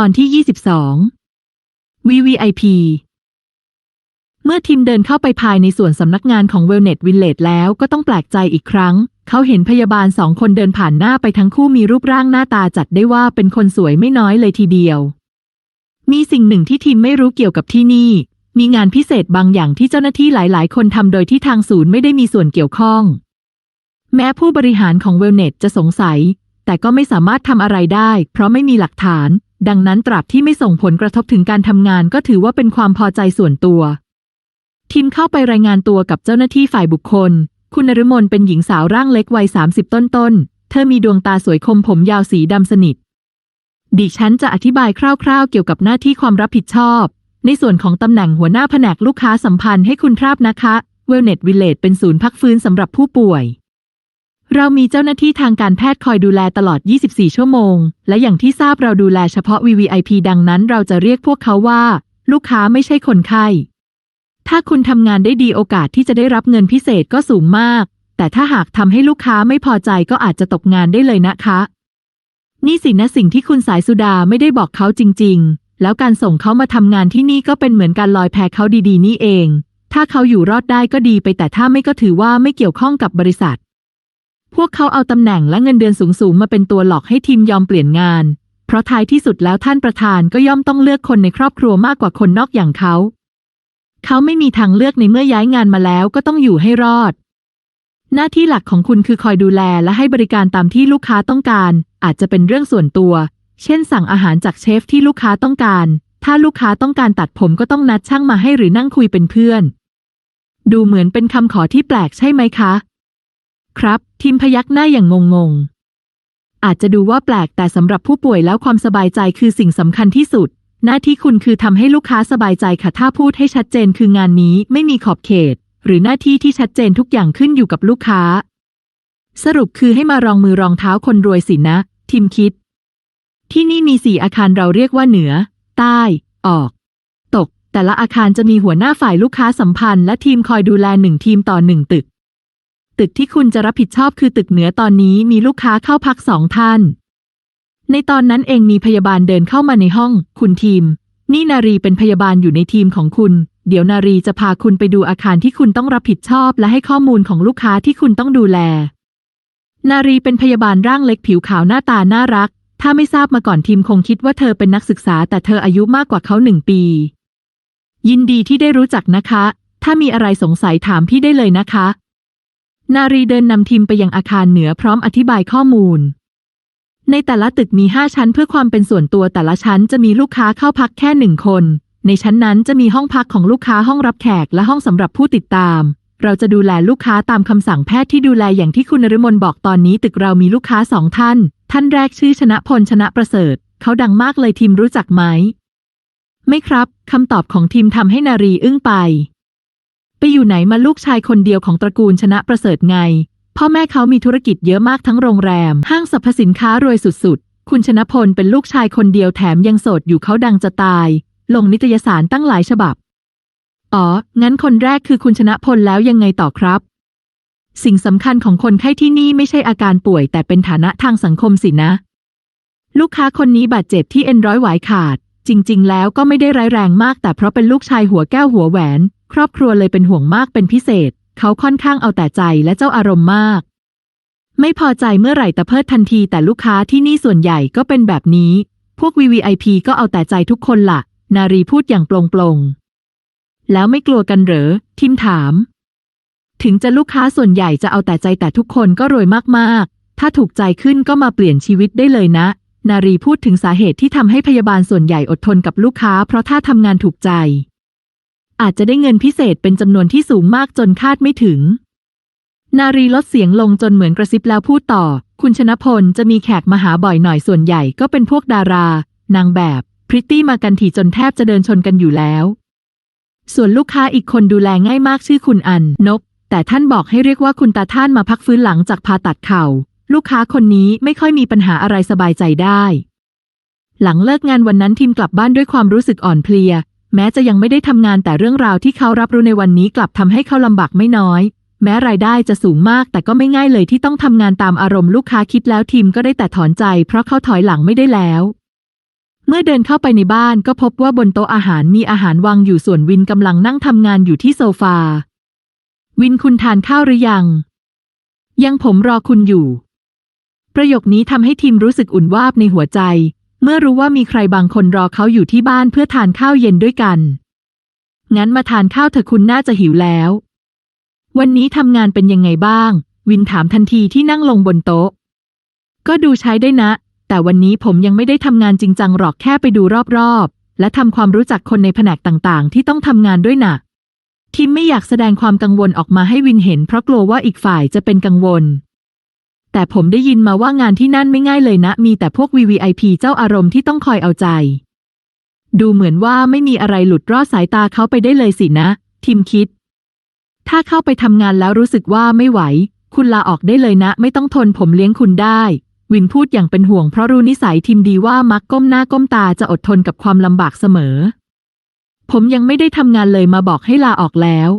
ตอนที่ 22 VVIP เมื่อทิมเดินเข้าไปภายในส่วนสำนักงานของ Wellnet Village แล้วก็ต้องแปลกใจอีกครั้ง เขาเห็นพยาบาลสองคนเดินผ่านหน้าไปทั้งคู่มีรูปร่างหน้าตาจัดได้ว่าเป็นคนสวยไม่น้อยเลยทีเดียว มีสิ่งหนึ่งที่ทีมไม่รู้เกี่ยวกับที่นี่ มีงานพิเศษบางอย่างที่เจ้าหน้าที่หลายๆ คนทำโดยที่ทางศูนย์ไม่ได้มีส่วนเกี่ยวข้อง แม้ผู้บริหารของ Wellnet จะสงสัย แต่ก็ไม่สามารถทำอะไรได้ เพราะไม่มีหลักฐาน ดังนั้นตราบที่ไม่ส่งผลกระทบถึงการทำงานก็ถือว่าเป็นความพอใจส่วนตัว ทีมเข้าไปรายงานตัวกับเจ้าหน้าที่ฝ่ายบุคคล คุณนฤมลเป็นหญิงสาวร่างเล็กวัย 30 ต้นๆเธอมีดวงตาสวยคมผมยาวสีดำสนิท ดิฉันจะอธิบายคร่าวๆ เกี่ยวกับหน้าที่ความรับผิดชอบ ในส่วนของตำแหน่งหัวหน้าแผนกลูกค้าสัมพันธ์ให้คุณทราบนะคะ Wellnet Village เป็นศูนย์พักฟื้นสำหรับผู้ป่วย เรามีเจ้าหน้าที่ทางการแพทย์คอยดูแลตลอด 24 ชั่วโมง และอย่างที่ทราบเราดูแลเฉพาะ VVIP ดังนั้นเราจะเรียกพวกเขาว่า ลูกค้าไม่ใช่คนไข้ ถ้าคุณทำงานได้ดีโอกาสที่จะได้รับเงินพิเศษก็สูงมาก แต่ถ้าหากทำให้ลูกค้าไม่พอใจก็อาจจะตกงานได้เลยนะคะ นี่สินะสิ่งที่คุณสายสุดาไม่ได้บอกเขาจริง ๆ แล้วการส่งเขามาทำงานที่นี่ก็เป็นเหมือนการลอยแพเขาดีๆ นี่เอง ถ้าเขาอยู่รอดได้ก็ดีไปแต่ถ้าไม่ก็ถือว่าไม่เกี่ยวข้องกับบริษัท พวกเขาเอาตำแหน่งและเงินเดือนสูงๆ มาเป็นตัวหลอกให้ทีมยอมเปลี่ยนงาน เพราะท้ายที่สุดแล้วท่านประธานก็ย่อมต้องเลือกคนในครอบครัวมากกว่าคนนอกอย่างเขา เขาไม่มีทางเลือกในเมื่อย้ายงานมาแล้วก็ต้องอยู่ให้รอด หน้าที่หลักของคุณคือคอยดูแลและให้บริการตามที่ลูกค้าต้องการ อาจจะเป็นเรื่องส่วนตัว เช่น สั่งอาหารจากเชฟที่ลูกค้าต้องการ ถ้าลูกค้าต้องการตัดผมก็ต้องนัดช่างมาให้หรือนั่งคุยเป็นเพื่อน ดูเหมือนเป็นคำขอที่แปลกใช่ไหมคะ ครับทีมพยักหน้าอย่างงงๆ อาจจะดูว่าแปลกแต่สำหรับผู้ป่วยแล้วความสบายใจคือสิ่งสำคัญที่สุด หน้าที่คุณคือทำให้ลูกค้าสบายใจค่ะถ้าพูดให้ชัดเจนคืองานนี้ไม่มีขอบเขต หรือหน้าที่ที่ชัดเจนทุกอย่างขึ้นอยู่กับลูกค้า สรุปคือให้มารองมือรองเท้าคนรวยสินะทีมคิด ที่นี่มีสี่อาคารเราเรียกว่าเหนือ ใต้ ออก ตก แต่ละอาคารจะมีหัวหน้าฝ่ายลูกค้าสัมพันธ์และทีมคอยดูแลหนึ่งทีมต่อหนึ่งตึก ตึกที่คุณจะรับผิดชอบคือตึกเหนือตอนนี้มีลูกค้าเข้าพักสองท่าน ในตอนนั้นเองมีพยาบาลเดินเข้ามาในห้อง คุณทีม นี่นารีเป็นพยาบาลอยู่ในทีมของคุณ เดี๋ยวนารีจะพาคุณไปดูอาคารที่คุณต้องรับผิดชอบ และให้ข้อมูลของลูกค้าที่คุณต้องดูแล นารีเป็นพยาบาลร่างเล็กผิวขาวหน้าตาน่ารัก ถ้าไม่ทราบมาก่อนทีมคงคิดว่าเธอเป็นนักศึกษา แต่เธออายุมากกว่าเขาหนึ่งปี ยินดีที่ได้รู้จักนะคะ ถ้ามีอะไรสงสัยถามพี่ได้เลยนะคะ นารีเดินนำทีมไปยังอาคารเหนือพร้อมอธิบายข้อมูล ในแต่ละตึกมีห้าชั้นเพื่อความเป็นส่วนตัวแต่ละชั้นจะมีลูกค้าเข้าพักแค่หนึ่งคน ในชั้นนั้นจะมีห้องพักของลูกค้าห้องรับแขกและห้องสำหรับผู้ติดตาม เราจะดูแลลูกค้าตามคำสั่งแพทย์ที่ดูแลอย่างที่คุณนฤมลบอกตอนนี้ตึกเรามีลูกค้าสองท่าน ท่านแรกชื่อชนะพลชนะประเสริฐ เขาดังมากเลยทีมรู้จักไหม ไม่ครับคำตอบของทีมทำให้นารีอึ้งไป ไปอยู่ไหนมาลูกชายคนเดียวของตระกูลชนะประเสริฐไง พ่อแม่เขามีธุรกิจเยอะมากทั้งโรงแรม ห้างสรรพสินค้ารวยสุดๆ คุณชนะพลเป็นลูกชายคนเดียวแถมยังโสดอยู่เขาดังจะตาย ลงนิตยสารตั้งหลายฉบับ อ๋อ งั้นคนแรกคือคุณชนะพลแล้วยังไงต่อครับ สิ่งสำคัญของคนไข้ที่นี่ไม่ใช่อาการป่วย แต่เป็นฐานะทางสังคมสินะ ลูกค้าคนนี้บาดเจ็บที่เอ็นร้อยหวายขาด จริง ๆ แล้วก็ไม่ได้ร้ายแรงมากแต่เพราะเป็นลูกชายหัวแก้วหัวแหวน รอบครัวเลยเป็นห่วงมากเป็นพิเศษ เขาค่อนข้างเอาแต่ใจและเจ้าอารมณ์มาก ไม่พอใจเมื่อไหร่ตะเพิดทันทีแต่ลูกค้าที่นี่ส่วนใหญ่ก็เป็นแบบนี้ พวก VVIP ก็เอาแต่ใจทุกคนละ่ะ นารีพูดอย่างโปร่งๆแล้วไม่กลัวกันเหรอ ทิมถาม ถึงจะลูกค้าส่วนใหญ่จะเอาแต่ใจแต่ทุกคนก็รวยมากๆ ถ้าถูกใจขึ้นก็มาเปลี่ยนชีวิตได้เลยนะ นารีพูดถึงสาเหตุที่ทำให้พยาบาลส่วนใหญ่อดทนกับลูกค้า เพราะถ้าทำงานถูกใจ อาจจะได้เงินพิเศษเป็นจำนวนที่สูงมากจนคาดไม่ถึง นารีลดเสียงลงจนเหมือนกระซิบแล้วพูดต่อ คุณชนะพลจะมีแขกมาหาบ่อยหน่อยส่วนใหญ่ก็เป็นพวกดารา นางแบบ พริตตี้มากันถี่จนแทบจะเดินชนกันอยู่แล้ว ส่วนลูกค้าอีกคนดูแลง่ายมากชื่อคุณอันนก แต่ท่านบอกให้เรียกว่าคุณตาท่านมาพักฟื้นหลังจากผ่าตัดเข่า ลูกค้าคนนี้ไม่ค่อยมีปัญหาอะไรสบายใจได้หลังเลิกงานวันนั้นทีมกลับบ้านด้วยความรู้สึกอ่อนเพลีย แม้จะยังไม่ได้ทำงานแต่เรื่องราวที่เขารับรู้ในวันนี้กลับทำให้เขาลำบากไม่น้อย แม้รายได้จะสูงมากแต่ก็ไม่ง่ายเลยที่ต้องทำงานตามอารมณ์ลูกค้าคิดแล้วทีมก็ได้แต่ถอนใจ เพราะเขาถอยหลังไม่ได้แล้ว เมื่อเดินเข้าไปในบ้านก็พบว่าบนโต๊ะอาหารมีอาหารวางอยู่ส่วนวินกำลังนั่งทำงานอยู่ที่โซฟา วินคุณทานข้าวหรือยัง ยังผมรอคุณอยู่ ประโยคนี้ทำให้ทีมรู้สึกอุ่นวาบในหัวใจ เมื่อรู้ว่ามีใครบางคนรอเขาอยู่ที่บ้านเพื่อทานข้าวเย็นด้วยกัน งั้นมาทานข้าวเถอะคุณน่าจะหิวแล้ว วันนี้ทำงานเป็นยังไงบ้าง วินถามทันทีที่นั่งลงบนโต๊ะ ก็ดูใช้ได้นะ แต่วันนี้ผมยังไม่ได้ทำงานจริงจังหรอกแค่ไปดูรอบๆ และทำความรู้จักคนในแผนกต่างๆ ที่ต้องทำงานด้วยหนัก ทิมไม่อยากแสดงความกังวลออกมาให้วินเห็นเพราะกลัวว่าอีกฝ่ายจะเป็นกังวล แต่ผมได้ยินมาว่างานที่นั่นไม่ง่ายเลยนะ มีแต่พวก VVIP เจ้าอารมณ์ที่ต้องคอยเอาใจ ดูเหมือนว่าไม่มีอะไรหลุดรอดสายตาเขาไปได้เลยสินะ ทิมคิด ถ้าเข้าไปทำงานแล้วรู้สึกว่าไม่ไหว คุณลาออกได้เลยนะ ไม่ต้องทนผมเลี้ยงคุณได้ วินพูดอย่างเป็นห่วงเพราะรู้นิสัยทิมดีว่ามักก้มหน้าก้มตาจะอดทนกับความลำบากเสมอ ผมยังไม่ได้ทำงานเลยมาบอกให้ลาออกแล้ว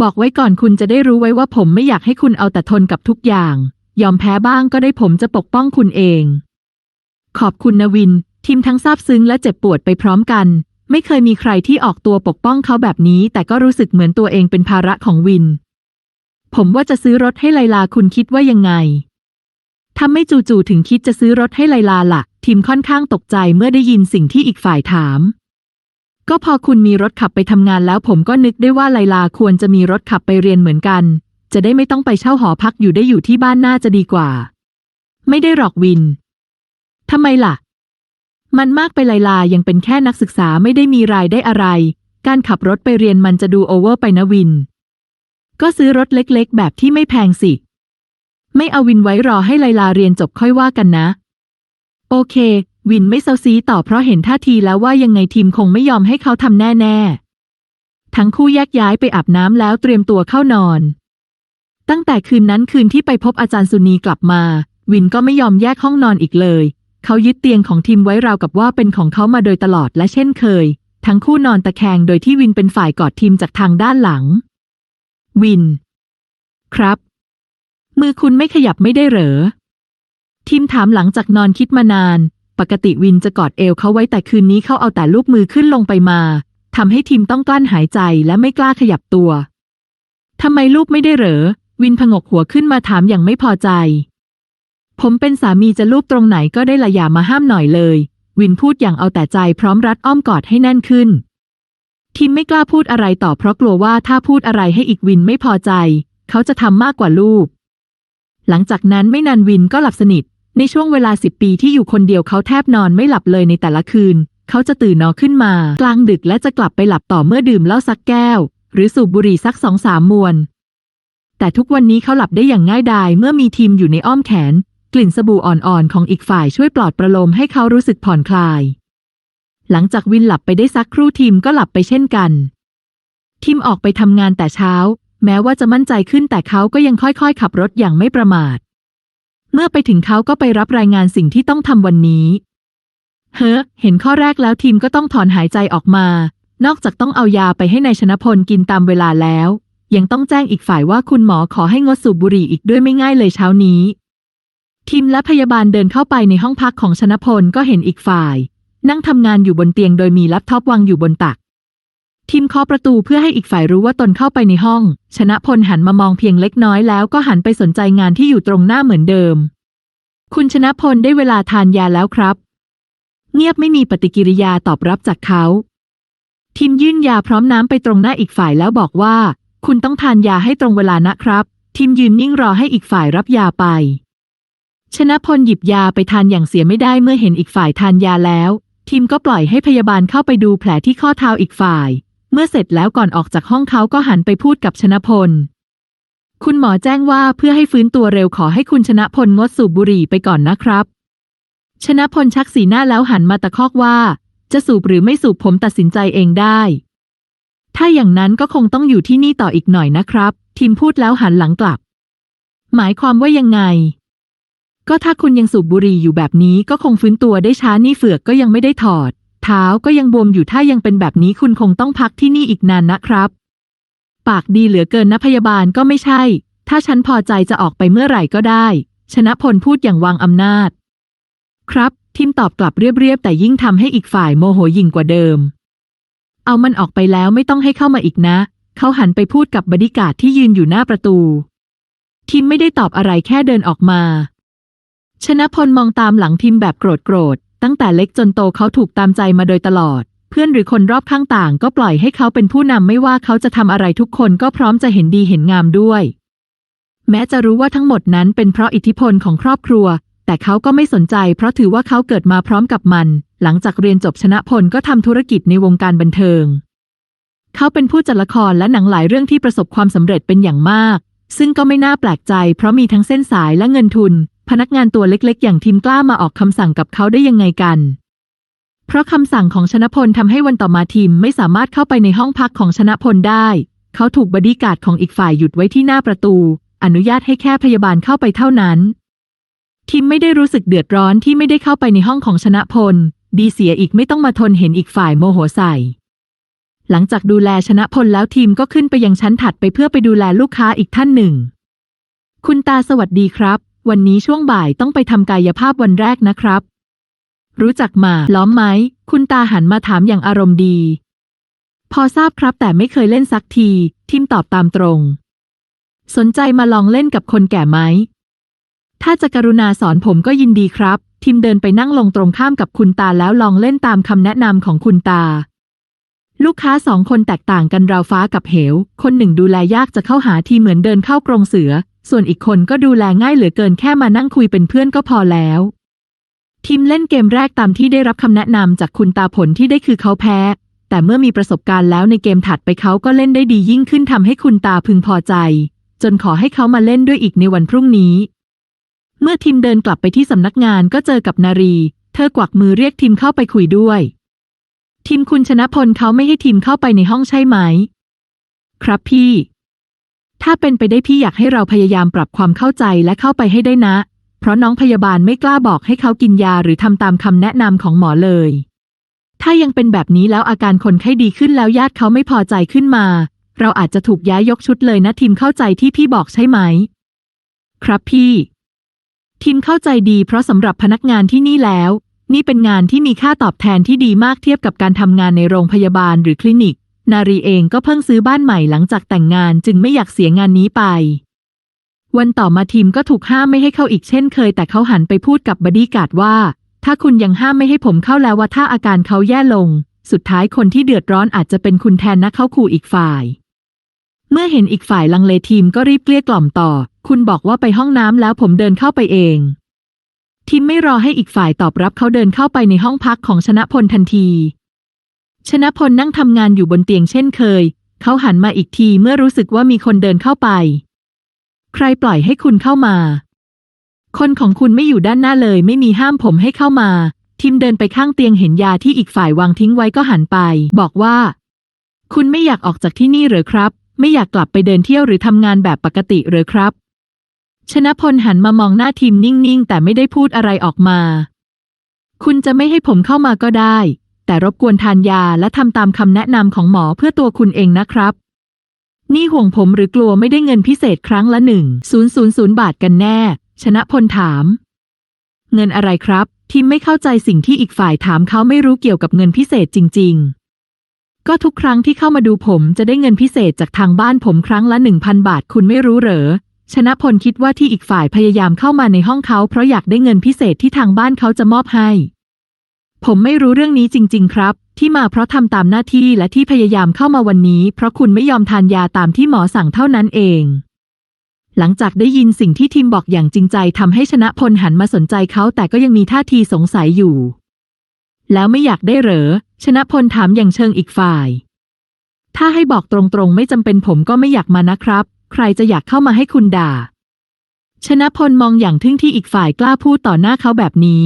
บอกไว้ก่อนคุณจะได้รู้ไว้ว่าผมไม่อยากให้คุณเอาแต่ทนกับทุกอย่าง ยอมแพ้บ้างก็ได้ผมจะปกป้องคุณเอง ขอบคุณนวิน ทีมทั้งซาบซึ้งและเจ็บปวดไปพร้อมกัน ไม่เคยมีใครที่ออกตัวปกป้องเขาแบบนี้ แต่ก็รู้สึกเหมือนตัวเองเป็นภาระของวิน ผมว่าจะซื้อรถให้ไลลาคุณคิดว่ายังไงทำไม่จู่ๆถึงคิดจะซื้อรถให้ไลลาละ่ะ ทีมค่อนข้างตกใจเมื่อได้ยินสิ่งที่อีกฝ่ายถาม ก็พอคุณมีรถขับไปทำงานแล้วผมก็นึกได้ว่าไลลาควรจะมีรถขับไปเรียนเหมือนกัน จะได้ไม่ต้องไปเช่าหอพักอยู่ได้อยู่ที่บ้านน่าจะดีกว่า ไม่ได้หรอกวินทำไมล่ะ มันมากไปไลลายังเป็นแค่นักศึกษาไม่ได้มีรายได้อะไร การขับรถไปเรียนมันจะดูโอเวอร์ไปนะวิน ก็ซื้อรถเล็กๆ แบบที่ไม่แพงสิ ไม่เอาวินไว้รอให้ไลลาเรียนจบค่อยว่ากันนะ โอเค วินไม่เซาซีต่อเพราะเห็นท่าทีแล้วว่ายังไงทีมคงไม่ยอมให้เขาทำแน่ ๆ ทั้งคู่แยกย้ายไปอาบน้ำแล้วเตรียมตัวเข้านอน ตั้งแต่คืนนั้นคืนที่ไปพบอาจารย์สุนีกลับมา วินก็ไม่ยอมแยกห้องนอนอีกเลย เขายึดเตียงของทีมไว้ราวกับว่าเป็นของเขามาโดยตลอดและเช่นเคย ทั้งคู่นอนตะแคงโดยที่วินเป็นฝ่ายกอดทีมจากทางด้านหลัง วิน ครับ มือคุณไม่ขยับไม่ได้เหรอทีมถามหลังจากนอนคิดมานาน ปกติวินจะกอดเอวเขาไว้แต่คืนนี้เขาเอาแต่ลูบมือขึ้นลงไปมาทำให้ทีมต้องกลั้นหายใจและไม่กล้าขยับตัวทำไมลูบไม่ได้เหรอ วินผงกหัวขึ้นมาถามอย่างไม่พอใจ ผมเป็นสามีจะลูบตรงไหนก็ได้ละอย่ามาห้ามหน่อยเลย วินพูดอย่างเอาแต่ใจพร้อมรัดอ้อมกอดให้แน่นขึ้นทีมไม่กล้าพูดอะไรต่อเพราะกลัวว่าถ้าพูดอะไรให้อีกวินไม่พอใจ เขาจะทำมากกว่าลูก หลังจากนั้นไม่นานวินก็หลับสนิท ในช่วงเวลาสิบปีที่อยู่คนเดียวเขาแทบนอนไม่หลับเลยในแต่ละคืน เขาจะตื่นนอนขึ้นมา กลางดึกและจะกลับไปหลับต่อเมื่อดื่มเหล้าสักแก้ว หรือสูบบุหรี่สักสองสามมวน แต่ทุกวันนี้เขาหลับได้อย่างง่ายดายเมื่อมีทีมอยู่ในอ้อมแขน กลิ่นสบู่อ่อนๆ ของอีกฝ่ายช่วยปลอดประโลมให้เขารู้สึกผ่อนคลาย หลังจากวินหลับไปได้สักครู่ทีมก็หลับไปเช่นกัน ทีมออกไปทำงานแต่เช้า แม้ว่าจะมั่นใจขึ้นแต่เขาก็ยังค่อยๆ ขับรถอย่างไม่ประมาท เมื่อไปถึงเขาก็ไปรับรายงานสิ่งที่ต้องทำวันนี้ เฮ้อเห็นข้อแรกแล้วทีมก็ต้องถอนหายใจออกมา นอกจากต้องเอายาไปให้ในายชนพลกินตามเวลาแล้ว ยังต้องแจ้งอีกฝ่ายว่าคุณหมอขอให้งดสูบบุหรี่อีกด้วยไม่ง่ายเลยเช้านี้ ทีมและพยาบาลเดินเข้าไปในห้องพักของชนพลก็เห็นอีกฝ่าย นั่งทำงานอยู่บนเตียงโดยมีแล็ปท็อปวางอยู่บนตัก ทีมเคาะประตูเพื่อให้อีกฝ่ายรู้ว่าตนเข้าไปในห้อง ชนะพลหันมามองเพียงเล็กน้อยแล้วก็หันไปสนใจงานที่อยู่ตรงหน้าเหมือนเดิม คุณชนะพลได้เวลาทานยาแล้วครับ เงียบไม่มีปฏิกิริยาตอบรับจากเขาทีมยื่นยาพร้อมน้ำไปตรงหน้าอีกฝ่ายแล้วบอกว่า คุณต้องทานยาให้ตรงเวลานะครับทีมยืนนิ่งรอให้อีกฝ่ายรับยาไป ชนะพลหยิบยาไปทานอย่างเสียไม่ได้เมื่อเห็นอีกฝ่ายทานยาแล้วทีมก็ปล่อยให้พยาบาลเข้าไปดูแผลที่ข้อเท้าอีกฝ่าย เมื่อเสร็จแล้วก่อนออกจากห้องเขาก็หันไปพูดกับชนะพล คุณหมอแจ้งว่าเพื่อให้ฟื้นตัวเร็วขอให้คุณชนะพลงดสูบบุหรี่ไปก่อนนะครับ ชนะพลชักสีหน้าแล้วหันมาตะคอกว่า จะสูบหรือไม่สูบผมตัดสินใจเองได้ ถ้าอย่างนั้นก็คงต้องอยู่ที่นี่ต่ออีกหน่อยนะครับ ทีมพูดแล้วหันหลังกลับ หมายความว่ายังไง ก็ถ้าคุณยังสูบบุหรี่อยู่แบบนี้ก็คงฟื้นตัวได้ช้านี่เฟือกก็ยังไม่ได้ถอด เท้าก็ยังบวมอยู่ถ้ายังเป็นแบบนี้คุณคงต้องพักที่นี่อีกนานนะครับ ปากดีเหลือเกินนะพยาบาลก็ไม่ใช่ ถ้าฉันพอใจจะออกไปเมื่อไหร่ก็ได้ ชนะพลพูดอย่างวางอำนาจ ครับ ทิมตอบกลับเรียบๆแต่ยิ่งทำให้อีกฝ่ายโมโหยิ่งกว่าเดิม เอามันออกไปแล้วไม่ต้องให้เข้ามาอีกนะ เขาหันไปพูดกับบริการที่ยืนอยู่หน้าประตู ทิมไม่ได้ตอบอะไรแค่เดินออกมา ชนะพลมองตามหลังทิมแบบโกรธโกรธตั้งแต่เล็กจนโตเขาถูกตามใจมาโดยตลอด เพื่อนหรือคนรอบข้างต่าง ก็ปล่อยให้เขาเป็นผู้นำไม่ว่าเขาจะทำอะไรทุกคนก็พร้อมจะเห็นดีเห็นงามด้วย แม้จะรู้ว่าทั้งหมดนั้นเป็นเพราะอิทธิพลของครอบครัว แต่เขาก็ไม่สนใจเพราะถือว่าเขาเกิดมาพร้อมกับมัน หลังจากเรียนจบชนะพลก็ทำธุรกิจในวงการบันเทิง เขาเป็นผู้จัดละครและหนังหลายเรื่องที่ประสบความสำเร็จเป็นอย่างมาก ซึ่งก็ไม่น่าแปลกใจ เพราะมีทั้งเส้นสายและเงินทุน พนักงานตัวเล็กๆ อย่างทีมกล้ามาออกคำสั่งกับเขาได้ยังไงกัน เพราะคำสั่งของชนะพลทำให้วันต่อมาทีมไม่สามารถเข้าไปในห้องพักของชนะพลได้ เขาถูกบดีการ์ดของอีกฝ่ายหยุดไว้ที่หน้าประตู อนุญาตให้แค่พยาบาลเข้าไปเท่านั้น ทิมไม่ได้รู้สึกเดือดร้อนที่ไม่ได้เข้าไปในห้องของชนะพล ดีเสียอีกไม่ต้องมาทนเห็นอีกฝ่ายโมโหใส่ หลังจากดูแลชนะพลแล้วทีมก็ขึ้นไปยังชั้นถัดไปเพื่อไปดูแลลูกค้าอีกท่านหนึ่ง คุณตาสวัสดีครับ วันนี้ช่วงบ่ายต้องไปทำกายภาพวันแรกนะครับ รู้จักหมาล้อมไหม คุณตาหันมาถามอย่างอารมณ์ดี พอทราบครับแต่ไม่เคยเล่นสักทีทิมตอบตามตรง สนใจมาลองเล่นกับคนแก่ไหม ถ้าจะกรุณาสอนผมก็ยินดีครับ ทิมเดินไปนั่งลงตรงข้ามกับคุณตาแล้วลองเล่นตามคำแนะนำของคุณตา ลูกค้าสองคนแตกต่างกันราวฟ้ากับเหว คนหนึ่งดูแลยากจะเข้าหาทีเหมือนเดินเข้ากรงเสือ ส่วนอีกคนก็ดูแลง่ายเหลือเกินแค่มานั่งคุยเป็นเพื่อนก็พอแล้วทีมเล่นเกมแรกตามที่ได้รับคำแนะนำจากคุณตาผลที่ได้คือเขาแพ้ แต่เมื่อมีประสบการณ์แล้วในเกมถัดไปเขาก็เล่นได้ดียิ่งขึ้นทำให้คุณตาพึงพอใจ จนขอให้เขามาเล่นด้วยอีกในวันพรุ่งนี้ มื่อทีมเดินกลับไปที่สำนักงานก็เจอกับนารี เธอกวักมือเรียกทีมเข้าไปคุยด้วยทีมคุณชนะพลเขาไม่ให้ทีมเข้าไปในห้องใช่ไหม ครับพี่ ถ้าเป็นไปได้พี่อยากให้เราพยายามปรับความเข้าใจและเข้าไปให้ได้นะ เพราะน้องพยาบาลไม่กล้าบอกให้เขากินยาหรือทำตามคำแนะนำของหมอเลย ถ้ายังเป็นแบบนี้แล้วอาการคนไข้ดีขึ้นแล้วญาติเขาไม่พอใจขึ้นมา เราอาจจะถูกย้ายยกชุดเลยนะทีมเข้าใจที่พี่บอกใช่ไหม ครับพี่ ทีมเข้าใจดีเพราะสำหรับพนักงานที่นี่แล้ว นี่เป็นงานที่มีค่าตอบแทนที่ดีมากเทียบกับการทำงานในโรงพยาบาลหรือคลินิก นารีเองก็เพิ่งซื้อบ้านใหม่หลังจากแต่งงานจึงไม่อยากเสียงานนี้ไป วันต่อมาทีมก็ถูกห้ามไม่ให้เข้าอีกเช่นเคย แต่เขาหันไปพูดกับบอดี้การ์ดว่า ถ้าคุณยังห้ามไม่ให้ผมเข้าแล้วว่าถ้าอาการเขาแย่ลง สุดท้ายคนที่เดือดร้อนอาจจะเป็นคุณแทนนะเขาขู่อีกฝ่าย เมื่อเห็นอีกฝ่ายลังเลทีมก็รีบเกลี้ยกล่อมต่อ คุณบอกว่าไปห้องน้ำแล้วผมเดินเข้าไปเอง ทีมไม่รอให้อีกฝ่ายตอบรับเขาเดินเข้าไปในห้องพักของชนะพลทันที ชนะพลนั่งทำงานอยู่บนเตียงเช่นเคย เขาหันมาอีกทีเมื่อรู้สึกว่ามีคนเดินเข้าไป ใครปล่อยให้คุณเข้ามา คนของคุณไม่อยู่ด้านหน้าเลยไม่มีห้ามผมให้เข้ามาทิมเดินไปข้างเตียงเห็นยาที่อีกฝ่ายวางทิ้งไว้ก็หันไป บอกว่า คุณไม่อยากออกจากที่นี่หรือครับ ไม่อยากกลับไปเดินเที่ยวหรือทำงานแบบปกติหรือครับ ชนะพลหันมามองหน้าทีมนิ่งๆ แต่ไม่ได้พูดอะไรออกมา คุณจะไม่ให้ผมเข้ามาก็ได้ แต่รบกวนทานยาและทำตามคำแนะนำของหมอเพื่อตัวคุณเองนะครับ นี่ห่วงผมหรือกลัวไม่ได้เงินพิเศษครั้งละหนึ่งศูนย์ศูนย์ศูนย์บาทกันแน่ ชนะพลถาม เงินอะไรครับ ทีมไม่เข้าใจสิ่งที่อีกฝ่ายถามเขาไม่รู้เกี่ยวกับเงินพิเศษจริง ๆ ก็ทุกครั้งที่เข้ามาดูผมจะได้เงินพิเศษจากทางบ้านผมครั้งละหนึ่งพันบาทคุณไม่รู้เหรอ ชนะพลคิดว่าที่อีกฝ่ายพยายามเข้ามาในห้องเขาเพราะอยากได้เงินพิเศษที่ทางบ้านเขาจะมอบให้ ผมไม่รู้เรื่องนี้จริง ๆ ครับ ที่มาเพราะทำตามหน้าที่และที่พยายามเข้ามาวันนี้ เพราะคุณไม่ยอมทานยาตามที่หมอสั่งเท่านั้นเอง หลังจากได้ยินสิ่งที่ทีมบอกอย่างจริงใจทำให้ชนะพลหันมาสนใจเขาแต่ก็ยังมีท่าทีสงสัยอยู่ แล้วไม่อยากได้เหรอ ชนะพลถามอย่างเชิงอีกฝ่าย ถ้าให้บอกตรงๆ ไม่จำเป็นผมก็ไม่อยากมานะครับ ใครจะอยากเข้ามาให้คุณด่า ชนะพลมองอย่างทึ่งที่อีกฝ่ายกล้าพูดต่อหน้าเขาแบบนี้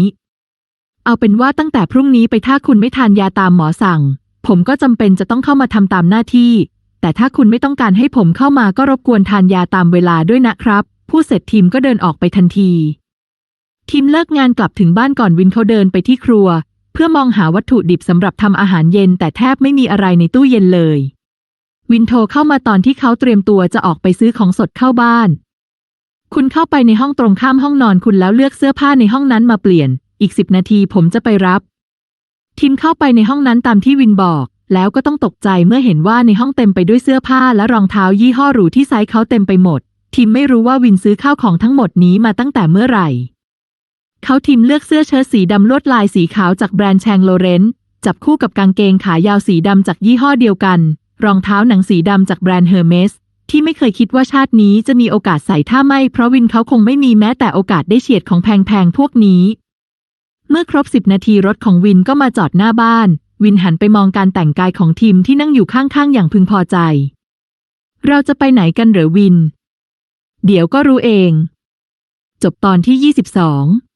เอาเป็นว่าตั้งแต่พรุ่งนี้ไปถ้าคุณไม่ทานยาตามหมอสั่ง ผมก็จำเป็นจะต้องเข้ามาทำตามหน้าที่ แต่ถ้าคุณไม่ต้องการให้ผมเข้ามาก็รบกวนทานยาตามเวลาด้วยนะครับผู้เสร็จทีมก็เดินออกไปทันทีทีมเลิกงานกลับถึงบ้านก่อนวินเขาเดินไปที่ครัว เพื่อมองหาวัตถุดิบสำหรับทำอาหารเย็น แต่แทบไม่มีอะไรในตู้เย็นเลย วินโทรเข้ามาตอนที่เขาเตรียมตัวจะออกไปซื้อของสดเข้าบ้าน คุณเข้าไปในห้องตรงข้ามห้องนอนคุณแล้วเลือกเสื้อผ้าในห้องนั้นมาเปลี่ยน อีกสิบนาทีผมจะไปรับ ทิมเข้าไปในห้องนั้นตามที่วินบอก แล้วก็ต้องตกใจเมื่อเห็นว่าในห้องเต็มไปด้วยเสื้อผ้าและรองเท้ายี่ห้อหรูที่ไซส์เขาเต็มไปหมด ทิมไม่รู้ว่าวินซื้อข้าวของทั้งหมดนี้มาตั้งแต่เมื่อไหร่ เขาทิมเลือกเสื้อเชิ้ตสีดำลวดลายสีขาวจากแบรนด์แชงโลเรนจับคู่กับกางเกงขายาวสีดำจากยี่ห้อเดียวกัน รองเท้าหนังสีดำจากแบรนด์เฮอร์เมสที่ไม่เคยคิดว่าชาตินี้จะมีโอกาสใส่ถ้าไม่ เพราะวินเขาคงไม่มีแม้แต่โอกาสได้เฉียดของแพงๆพวกนี้ เมื่อครบสิบนาทีรถของวินก็มาจอดหน้าบ้าน วินหันไปมองการแต่งกายของทีมที่นั่งอยู่ข้างๆ อย่างพึงพอใจ เราจะไปไหนกันเหรอวิน เดี๋ยวก็รู้เอง จบตอนที่ 22